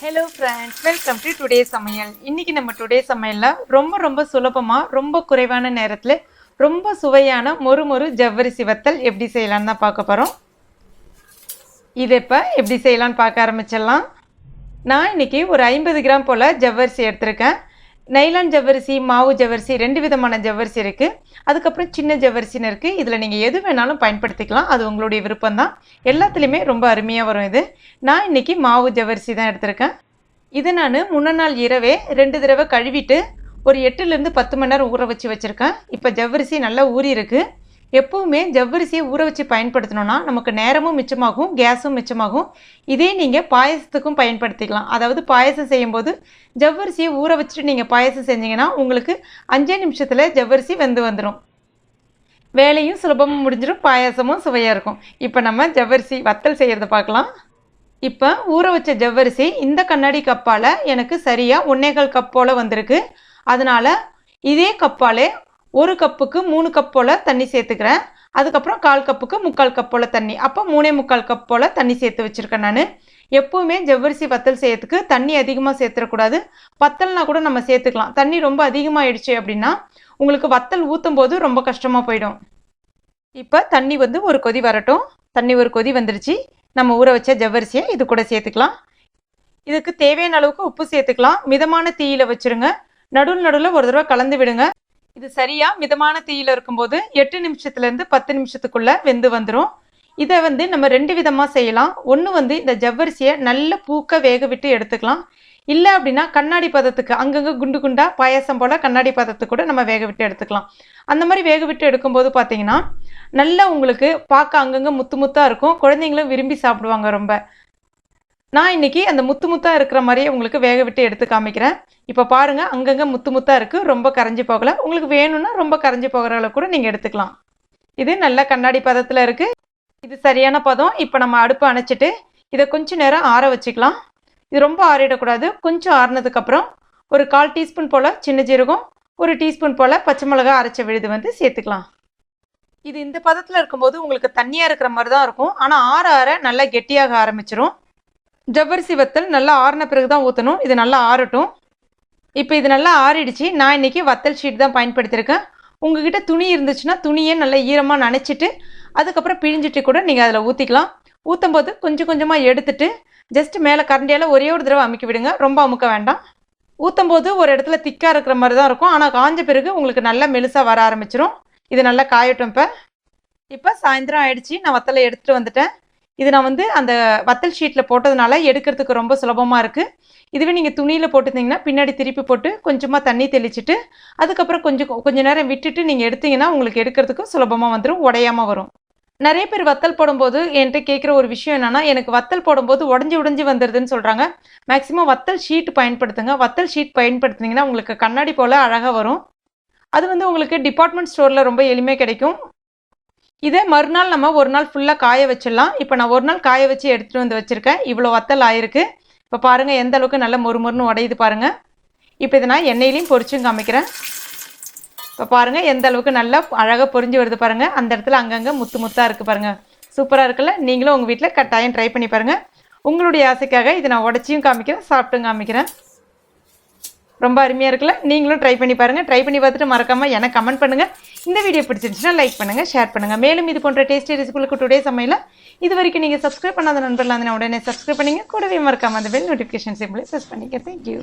Hello friends welcome to today சமையல். இன்றைக்கி நம்ம டுடே சமையலில் ரொம்ப ரொம்ப சுலபமாக ரொம்ப குறைவான நேரத்தில் ரொம்ப சுவையான மொறு மொறு ஜவ்வரிசி வத்தல் எப்படி செய்யலான்னு தான் பார்க்க போகிறோம் இது இப்போ எப்படி செய்யலாம்னு பார்க்க ஆரம்பிச்சிடலாம். நான் இன்னைக்கு ஒரு ஐம்பது கிராம் போல் ஜவ்வரிசி எடுத்திருக்கேன். நைலான் ஜவ்வரிசி மாவு ஜவ்வரிசி ரெண்டு விதமான ஜவ்வரிசி இருக்குது அதுக்கப்புறம் சின்ன ஜவ்வரிசின்னு இருக்குது இதில் நீங்கள் எது வேணாலும் பயன்படுத்திக்கலாம். அது உங்களுடைய விருப்பம் தான் எல்லாத்துலேயுமே ரொம்ப அருமையாக வரும் இது. நான் இன்றைக்கி மாவு ஜவ்வரிசி தான் எடுத்திருக்கேன். இதை நான் முன்ன நாள் இரவே ரெண்டு தடவை கழுவிட்டு ஒரு எட்டுலேருந்து பத்து மணி நேரம் ஊற வச்சு வச்சுருக்கேன். இப்போ ஜவ்வரிசி நல்லா ஊறி இருக்குது எப்போவுமே ஜவ்வரிசியை ஊற வச்சு பயன்படுத்தினோன்னா நமக்கு நேரமும் மிச்சமாகும் கேஸும் மிச்சமாகும். இதே நீங்கள் பாயசத்துக்கும் பயன்படுத்திக்கலாம். அதாவது பாயசம் செய்யும்போது ஜவ்வரிசியை ஊற வச்சுட்டு நீங்கள் பாயசம் செஞ்சீங்கன்னா உங்களுக்கு அஞ்சே நிமிஷத்தில் ஜவ்வரிசி வெந்து வந்துடும் வேலையும் சுலபமாக முடிஞ்சிடும் பாயாசமும் சுவையாக இருக்கும். இப்போ நம்ம ஜவ்வரிசி வத்தல் செய்கிறத பார்க்கலாம். இப்போ ஊற வச்ச ஜவ்வரிசி இந்த கண்ணாடி கப்பால் எனக்கு சரியாக ஒன்னேகால் கப் போல் வந்திருக்கு. அதனால் இதே கப்பாலே ஒரு கப்புக்கு மூணு கப் போல் தண்ணி சேர்த்துக்கிறேன். அதுக்கப்புறம் கால் கப்புக்கு முக்கால் கப் போல் தண்ணி. அப்போ மூணே முக்கால் கப் போல் தண்ணி சேர்த்து வச்சுருக்கேன் நான். எப்போவுமே ஜவ்வரிசி வத்தல் செய்யறதுக்கு தண்ணி அதிகமாக சேர்த்துடக்கூடாது வத்தல்னா கூட நம்ம சேர்த்துக்கலாம். தண்ணி ரொம்ப அதிகமாகிடுச்சு அப்படின்னா உங்களுக்கு வத்தல் ஊற்றும் போது ரொம்ப கஷ்டமாக போயிடும். இப்போ தண்ணி வந்து ஒரு கொதி வரட்டும். தண்ணி ஒரு கொதி வந்துடுச்சு நம்ம ஊற வச்ச ஜவ்வரிசியை இது கூட சேர்த்துக்கலாம். இதுக்கு தேவையான அளவுக்கு உப்பு சேர்த்துக்கலாம். மிதமான தீயில வச்சுருங்க. நடுவில் நடுவில் ஒரு தடவை கலந்து விடுங்க. இது சரியா? மிதமான தீயில இருக்கும்போது எட்டு நிமிஷத்துலேருந்து பத்து நிமிஷத்துக்குள்ள வெந்து வந்துடும் இதை வந்து நம்ம ரெண்டு விதமாக செய்யலாம். ஒன்று வந்து இந்த ஜவ்வரிசியை நல்ல பூக்க வேக விட்டு எடுத்துக்கலாம். இல்லை அப்படின்னா கண்ணாடி பதத்துக்கு அங்கங்கே குண்டு குண்டாக பாயாசம் போல் கண்ணாடி பதத்துக்கு கூட நம்ம வேக விட்டு எடுத்துக்கலாம். அந்த மாதிரி வேக விட்டு எடுக்கும்போது பார்த்தீங்கன்னா நல்லா உங்களுக்கு பார்க்க அங்கங்கே முத்து முத்தாக இருக்கும். குழந்தைங்களும் விரும்பி சாப்பிடுவாங்க ரொம்ப. நான் இன்னைக்கு அந்த முத்து முத்தாக இருக்கிற மாதிரியே உங்களுக்கு வேக விட்டு எடுத்து காமிக்கிறேன். இப்போ பாருங்கள் அங்கங்கே முத்து முத்தாக இருக்குது ரொம்ப கரைஞ்சி போகலை. உங்களுக்கு வேணும்னா ரொம்ப கரைஞ்சி போகிற அளவு கூட நீங்கள் எடுத்துக்கலாம். இது நல்ல கண்ணாடி பதத்தில் இருக்குது இது சரியான பதம். இப்போ நம்ம அடுப்பு அணைச்சிட்டு இதை கொஞ்சம் நேரம் ஆற வச்சுக்கலாம். இது ரொம்ப ஆறிடக்கூடாது. கொஞ்சம் ஆறினதுக்கப்புறம் ஒரு கால் டீஸ்பூன் போல் சின்ன ஜீரகம் ஒரு டீஸ்பூன் போல் பச்சை மிளகா அரைச்ச விழுது வந்து சேர்த்துக்கலாம். இது இந்த பதத்தில் இருக்கும்போது உங்களுக்கு தண்ணியாக இருக்கிற மாதிரி தான் இருக்கும். ஆனால் ஆற ஆற நல்லா கெட்டியாக ஆரம்பிச்சிரும். ஜவ்வரிசி வத்தல் நல்லா ஆறின பிறகு தான் ஊற்றணும் இது நல்லா ஆறட்டும். இப்போ இது நல்லா ஆறிடுச்சு. நான் இன்றைக்கி வத்தல் ஷீட் தான் பயன்படுத்தியிருக்கேன். உங்ககிட்ட துணி இருந்துச்சுன்னா துணியே நல்லா ஈரமாக நனைச்சிட்டு அதுக்கப்புறம் பிழிஞ்சிட்டு கூட நீங்கள் அதில் ஊற்றிக்கலாம் ஊற்றும் போது கொஞ்சம் கொஞ்சமாக எடுத்துட்டு ஜஸ்ட் மேலே கரண்டியால் ஒரே ஒரு தடவை அமுக்கி விடுங்க. ரொம்ப அமுக்க வேண்டாம். ஊற்றும் போது ஒரு இடத்துல திக்காக இருக்கிற மாதிரி தான் இருக்கும். ஆனால் காஞ்ச பிறகு உங்களுக்கு நல்லா மெலுசாக வர ஆரம்பிச்சிரும். இது நல்லா காயட்டும் இப்போ. இப்போ சாயந்தரம் ஆயிடுச்சு. நான் வத்தலை எடுத்துகிட்டு வந்துட்டேன். இது நான் வந்து அந்த வத்தல் ஷீட்டில் போட்டதுனால எடுக்கிறதுக்கு ரொம்ப சுலபமாக இருக்குது இதுவே நீங்கள் துணியில் போட்டுருந்தீங்கன்னா பின்னாடி திருப்பி போட்டு கொஞ்சமாக தண்ணி தெளிச்சுட்டு அதுக்கப்புறம் கொஞ்சம் கொஞ்சம் நேரம் விட்டுட்டு நீங்கள் எடுத்தீங்கன்னா உங்களுக்கு எடுக்கிறதுக்கும் சுலபமாக வந்துடும் உடையாமல் வரும். நிறைய பேர் வத்தல் போடும்போது என்கிட்ட கேட்குற ஒரு விஷயம் என்னென்னா எனக்கு வத்தல் போடும்போது உடஞ்சி உடஞ்சி வந்துடுதுன்னு சொல்கிறாங்க மேக்ஸிமம் வத்தல் ஷீட் பயன்படுத்துங்க. வத்தல் ஷீட் பயன்படுத்துனீங்கன்னா உங்களுக்கு கண்ணாடி போல் அழகாக வரும். அது வந்து உங்களுக்கு டிபார்ட்மெண்ட் ஸ்டோரில் ரொம்ப எளிமையாக கிடைக்கும். இதே மறுநாள் நம்ம ஒரு நாள் ஃபுல்லாக காய வச்சிடலாம். இப்போ நான் ஒரு நாள் காய வச்சு எடுத்துகிட்டு வந்து வச்சுருக்கேன். இவ்வளோ வத்தல் ஆயிருக்கு. இப்போ பாருங்கள் எந்த அளவுக்கு நல்ல மொறு மொறுன்னு உடையுது பாருங்கள் இப்போ இதை நான் எண்ணெயிலையும் பொரிச்சும் காமிக்கிறேன். இப்போ பாருங்கள் எந்த அளவுக்கு நல்லா அழகாக பொரிஞ்சு வருது பாருங்கள் அந்த இடத்துல அங்கங்கே முத்து முத்தாக இருக்குது பாருங்கள் சூப்பராக இருக்குல்ல? நீங்களும் உங்கள் வீட்டில் கட்டாயம் ட்ரை பண்ணி பாருங்கள் உங்களுடைய ஆசைக்காக இதை நான் உடச்சியும் காமிக்கிறேன் சாப்பிட்டும் காமிக்கிறேன். ரொம்ப அருமையாக இருக்குல்ல? நீங்களும் ட்ரை பண்ணி பாருங்கள் ட்ரை பண்ணி பார்த்துட்டு மறக்காமல் எனக்கு கமெண்ட் பண்ணுங்கள் இந்த வீடியோ பிடிச்சிருந்துச்சுன்னா லைக் பண்ணுங்கள் ஷேர் பண்ணுங்கள் மேலும் இது போன்ற டேஸ்டி ரெசிபிகளுக்கு டுடே சமையல இது வரைக்கும் நீங்கள் சப்ஸ்கிரைப் பண்ணாத நண்பர்களாக உடனே சப்ஸ்கிரைப் பண்ணிங்க. கூடவே மறக்காமல் அந்த பெல் நோட்டிஃபிகேஷன் சிம்பிளை ப்ரெஸ் பண்ணிக்க. Thank you